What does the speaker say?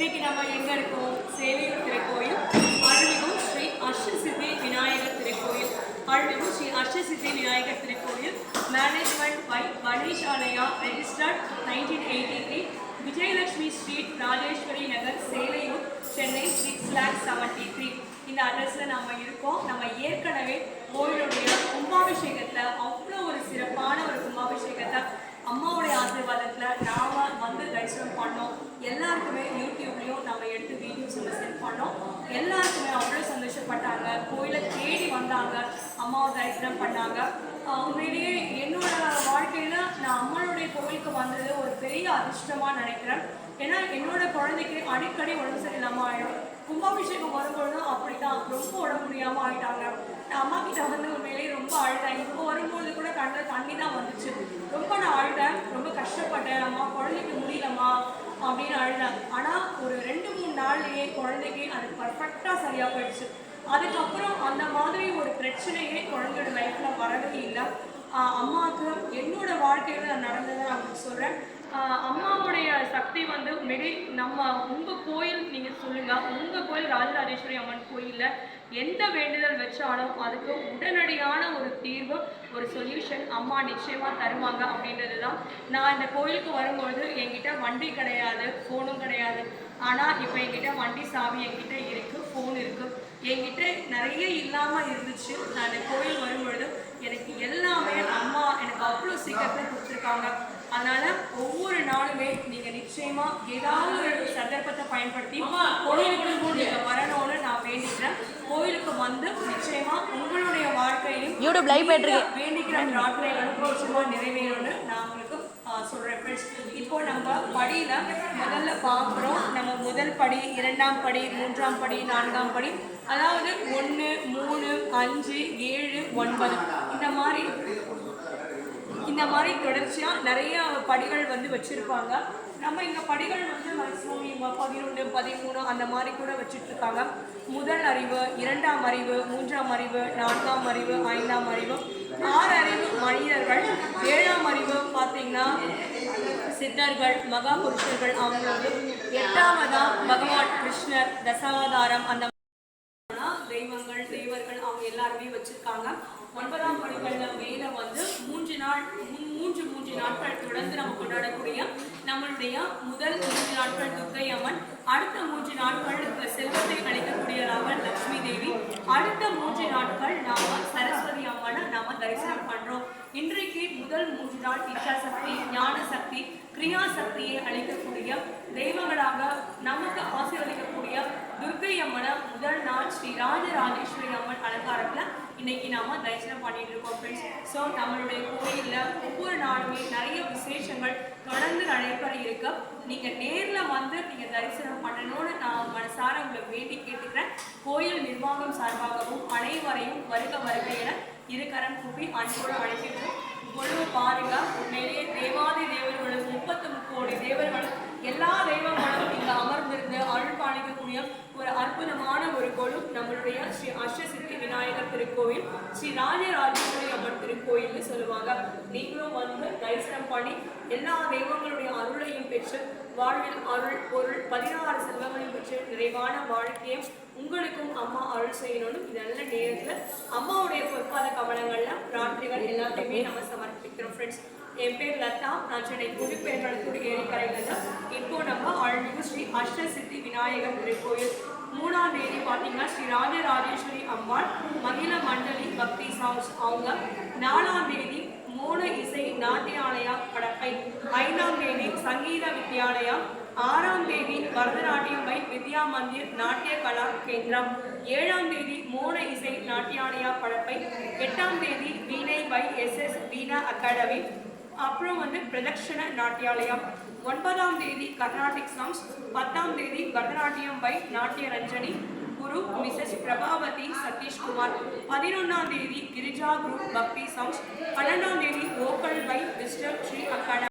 இன்னைக்கு நம்ம எங்க இருக்கோம்? சேலையூர் திருக்கோயில் அருள்மிகு ஸ்ரீ அஷ்டசித்தி விநாயகர் திருக்கோயில். அருள்மிகு ஸ்ரீ அஷ்டசித்தி விநாயகர் திருக்கோயில். Management by Ganesh Alaya registered nineteen eighty three Vijayalakshmi street Rajeswari Nagar Selaiyur Chennai six lakh seventy three இந்த அட்ரஸில் நம்ம இருக்கோம். நம்ம ஏற்கனவே கோயிலுடைய கும்பாபிஷேகத்துல அவ்வளோ ஒரு சிறப்பான ஒரு கும்பாபிஷேகத்தை அம்மாவுடைய ஆசீர்வாதத்துல நாம வந்து தரிசனம் பண்ணோம் எல்லாருக்குமே யூடியூப்லயும் நம்ம எடுத்து வீடியோஸ் வந்து சென்ட் பண்ணோம் எல்லாருக்குமே அவ்வளோ சந்தோஷப்பட்டாங்க கோயிலை தேடி வந்தாங்க அம்மாவை தரிசனம் பண்ணாங்க. உண்மையிலேயே என்னோட வாழ்க்கையில நான் அம்மனுடைய கோவிலுக்கு வந்தது ஒரு பெரிய அதிர்ஷ்டமா நினைக்கிறேன். ஏன்னா என்னோட குழந்தைக்கு அடிக்கடி உடம்பு சரியில்லாம ஆயிடும். கும்பாபிஷேகம் வரும்பொழுதும் அப்படிதான். ரொம்ப உடம்பு முடியாம ஆயிட்டாங்க. நான் அம்மா கிட்ட வந்து உண்மையிலேயே ரொம்ப அழுதேன். இப்போ வரும்பொழுது கூட கண்ணில் தண்ணி தான் வந்துச்சு. ரொம்ப நான் அழுதேன். ரொம்ப கஷ்டப்பட்டேன். அம்மா குழந்தைக்கு முடியலம்மா அப்படின்னு அழுதேன். ஆனால் ஒரு ரெண்டு மூணு நாள்லேயே குழந்தைக்கு அது பர்ஃபெக்டாக சரியாக போயிடுச்சு. அதுக்கப்புறம் அந்த மாதிரி ஒரு பிரச்சனையே குழந்தையோட லைஃப்ல வரவே இல்லை. ஆஹ் அம்மாவுக்கு என்னோட வாழ்க்கையில நான் நடந்ததை நான் உங்களுக்கு சொல்றேன். அம்மாவுடைய சக்தி வந்து உண்மையிலே நம்ம உங்க கோயில் நீங்க சொல்லுங்க. உங்க கோயில் ராஜராஜேஸ்வரி அம்மன் கோயில்ல எந்த வேண்டுதல் வச்சாலும் அதுக்கு உடனடியான ஒரு தீர்வு ஒரு சொல்யூஷன் அம்மா நிச்சயமா தருவாங்க அப்படின்றது தான் நான் இந்த கோயிலுக்கு வரும்பொழுது என்கிட்ட வண்டி கிடையாது ஃபோனும் கிடையாது. ஆனால் இப்போ என்கிட்ட வண்டி சாவி என்கிட்ட இருக்கு ஃபோன் இருக்குது என்கிட்ட நிறைய இல்லாம இருந்துச்சு. நான் இந்த கோயில் வரும்பொழுது எனக்கு எல்லாமே அம்மா எனக்கு அவ்வளோ சீக்கிரத்தில் கொடுத்துருக்காங்க. அதனால ஒவ்வொரு நாளுமே நீங்க நிச்சயமா ஏதாவது ஒரு சந்தர்ப்பத்தை பயன்படுத்தி கோயிலுக்கு நீங்க வரணும்னு நான் வேண்டிக்கிறேன். கோயிலுக்கு வந்து நிச்சயமா உங்களுடைய வாழ்க்கையிலும் வேண்டிக்கிற பிரார்த்தனைகளும் நிச்சயமா நிறைவேறும்னு நான் உங்களுக்கு சொல்றேன் ஃப்ரெண்ட்ஸ் இப்போ நம்ம படியில முதல்ல பார்க்குறோம். நம்ம முதல் படி இரண்டாம் படி மூன்றாம் படி நான்காம் படி. அதாவது ஒன்று மூணு அஞ்சு ஏழு ஒன்பது. இந்த மாதிரி இந்த மாதிரி தொடர்ச்சியா நிறைய படிகள் வந்து வச்சிருப்பாங்க. நம்ம இங்கே படிகள் வந்து மேக்ஸிமம் பதினொன்று பதிமூணு அந்த மாதிரி கூட வச்சுட்ருக்காங்க. முதல் அறிவு இரண்டாம் அறிவு மூன்றாம் அறிவு நான்காம் அறிவு ஐந்தாம் அறிவு. ஆறு அறிவு மனிதர்கள். ஏழாம் அறிவு பார்த்தீங்கன்னா சித்தர்கள் மகா புருஷர்கள் அவங்களோட எட்டாவதா பகவான் கிருஷ்ணர் தசாவதாரம். அந்த தெய்வங்கள் தெய்வர்கள் அவங்க எல்லாருமே வச்சிருக்காங்க. ஒன்பதாம் படிகள்ல மேல வந்து மூன்று நாள் மூன்று மூன்று நாட்கள் தொடர்ந்து நம்ம கொண்டாடக்கூடிய நம்மளுடைய முதல் மூன்று நாட்கள் துர்கை அம்மன் அடுத்த மூன்று நாட்கள் செல்வத்தை அளிக்கக்கூடியவராக லட்சுமி தேவி. அடுத்த மூன்று நாட்கள் நாம் அம்மனை தரிசனம் பண்றோம். இன்றைக்கு முதல் மூன்று நாள் இச்சா சக்தி ஞான சக்தி கிரியா சக்தியை அளிக்கக்கூடிய தெய்வங்களாக நமக்கு ஆசீர்வதிக்கக்கூடிய துர்கை அம்மனை முதல் நாள் ஸ்ரீ ராஜராஜேஸ்வரி அம்மன் அலங்காரத்துல இன்னைக்கு நாம தரிசனம் பண்ணிட்டு இருக்கோம் ஃப்ரெண்ட்ஸ் ஸோ நம்மளுடைய கோயில்ல ஒவ்வொரு நாளுமே நிறைய விசேஷங்கள் தொடர்ந்து நடைபெற இருக்கு. நீங்க நேர்ல வந்து நீங்க தரிசனம் பண்ணணும்னு நான் மனசார உங்களை வேண்டி கேட்டுக்கிறேன். கோயில் நிர்வாகம் சார்பாகவும் அனைவரையும் வருக வருக என இருக்கரம் கூப்பி அன்போடு அழைக்கின்றோம். பொழுது பாருங்க உண்மையிலேயே தேவாதி தேவர்களும் முப்பத்து முக்கோடி தேவர்களும் எல்லா தெய்வங்களும் இங்க அமர்ந்திருந்து அருள் பாலிக்கக்கூடிய ஒரு அற்புதமான ஒரு கொலு நம்மளுடைய ஸ்ரீ அஷ்டசித்தி விநாயகர் திருக்கோயில் ஸ்ரீ ராஜராஜேஸ்வரி அம்மன் திருக்கோயில்னு சொல்லுவாங்க. நீங்களும் வந்து பண்ணி எல்லா தெய்வங்களுடைய அருளையும் பெற்று வாழ்வில் அருள் பொருள் பதினாறு செல்வங்களையும் பெற்று நிறைவான வாழ்க்கையை உங்களுக்கும் அம்மா அருள் செய்யணும்னு இந்த நல்ல நேரத்தில் அம்மாவுடைய பொற்பாத கமலங்கள்ல பிரார்த்தனைகள் எல்லாத்தையுமே நம்ம சமர்ப்பிக்கிறோம் ஃப்ரெண்ட்ஸ் என் பேர் லதா. நான் சென்னை குடிப்பெயர்களத்தூர் ஏரிக்கரையில் இப்போ நம்ம அழகு ஸ்ரீ அஷ்டசித்தி விநாயகர் திருக்கோயில் மூணாம் தேதி பார்த்தீங்கன்னா ஸ்ரீ ராஜராஜேஸ்வரி அம்மாள் மகிழ மண்டலி பக்தி சாங்ஸ் அவங்க நாலாம் தேதி மூணு இசை நாட்டியாலயா கடப்பை ஐந்தாம் தேதி சங்கீத வித்யாலயா ஆறாம் தேதி பரதநாட்டியம் பை வித்யா மந்திர் நாட்டிய கலா கேந்திரம் ஏழாம் தேதி மோன இசை நாட்டியாலயா படப்பை எட்டாம் தேதி வீணை by S S Veena academy அப்புறம் வந்து பிரதக்ஷண நாட்டியாலயம் ஒன்பதாம் தேதி கர்நாடிக் சாங்ஸ் பத்தாம் தேதி பரதநாட்டியம் பை நாட்டிய ரஞ்சனி சதீஷ்குமார் பதினொன்றாம் தேதி கிரிஜா குரூப் பக்தி சாங்ஸ் பன்னெண்டாம் தேதி vocal by mister Sri academy